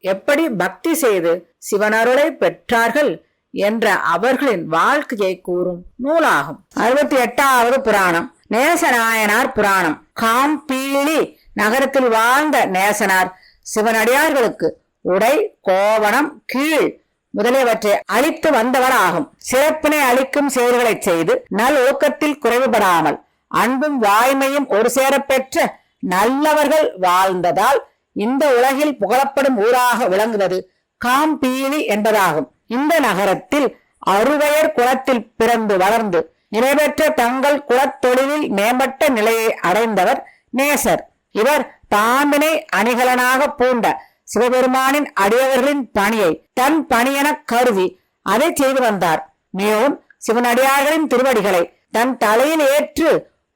எப்படி பக்தி செய்து சிவனருளை பெற்றார்கள் என்ற அவர்களின் வாழ்க்கையை கூறும் நூலாகும். அறுபத்தி எட்டாவது புராணம். நேசநாயனார் புராணம். காம்பீளி நகரத்தில் வாழ்ந்த நேசனார் சிவனடியார்களுக்கு உடை கோவணம் கீழ் முதலியவற்றை அளித்து வந்தவராகும். சிறப்பினை அளிக்கும் செயல்களை செய்து நல் ஒழுக்கத்தில் குறைவுபடாமல் அன்பும் வாய்மையும் ஒரு சேர பெற்ற நல்லவர்கள் வாழ்ந்ததால் இந்த உலகில் புகழப்படும் ஊராக விளங்குவது காம்பீனி என்பதாகும். இந்த நகரத்தில் அறுவையர் குலத்தில் பிறந்து வளர்ந்து நிறைவேற்ற தங்கள் குலத்தொழிலில் மேம்பட்ட நிலையை அடைந்தவர் நேசர். இவர் பாம்பினை அணிகலனாக பூண்ட சிவபெருமானின் அடியவர்களின் பணியை தன் பணியென கருதி அதை செய்து வந்தார். மேலும் சிவனடியார்களின் திருவடிகளை தன் தலையில் ஏற்று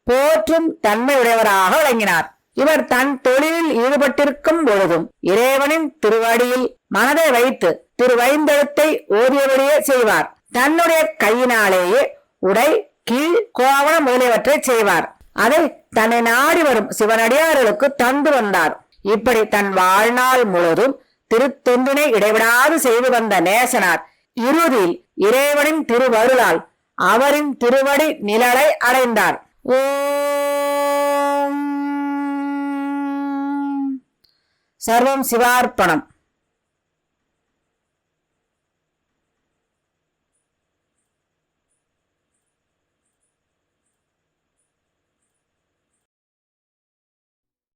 போற்றும் தன்மையுடையவராக விளங்கினார். இவர் தன் தொழிலில் ஈடுபட்டிருக்கும் பொழுதும் இறைவனின் திருவடியில் மனதை வைத்து திருவைந்தெழுத்தை ஓதியபடியே செய்வார். தன்னுடைய கையினாலேயே உடை கீழ் கோவணம் முதலியவற்றை செய்வார். அதை தன்னை நாடி வரும் சிவனடியார்களுக்கு தந்து வந்தார். இப்படி தன் வாழ்நாள் முழுதும் திருத்தொண்டினை இடைவிடாது செய்து வந்த நேசனார் இறுதியில் இறைவனின் திருவருளால் அவரின் திருவடி நிழலை அடைந்தார். ஓ சர்வம் சிவார்ப்பணம்.